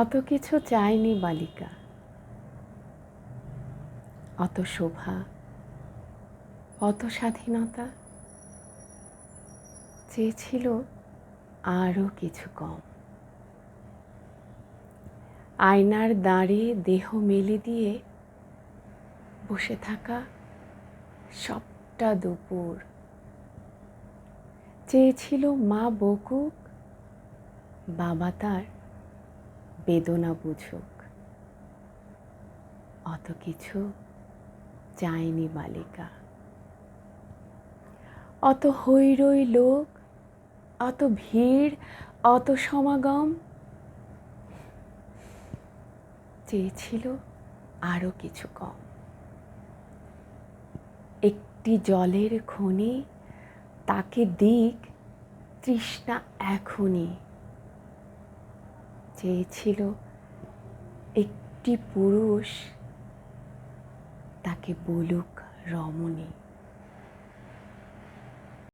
অত কিছু চায়নি বালিকা। অত শোভা, অত স্বাধীনতা, চেয়েছিল আরও কিছু কম। আয়নার দাঁড়ে দেহ মেলে দিয়ে বসে থাকা সবটা দুপুর। চেয়েছিল মা বকুক, বাবা তার বেদনা বুঝুক। অত কিছু চায়নি বালিকা অত হৈরই লোক, অত ভিড়, অত সমাগম। চেয়েছিল আরও কিছু কম। একটি জলের খনি, তাকে দিক তৃষ্ণা এখনই। চেয়েছিল একটি পুরুষ তাকে বলুক রমণী।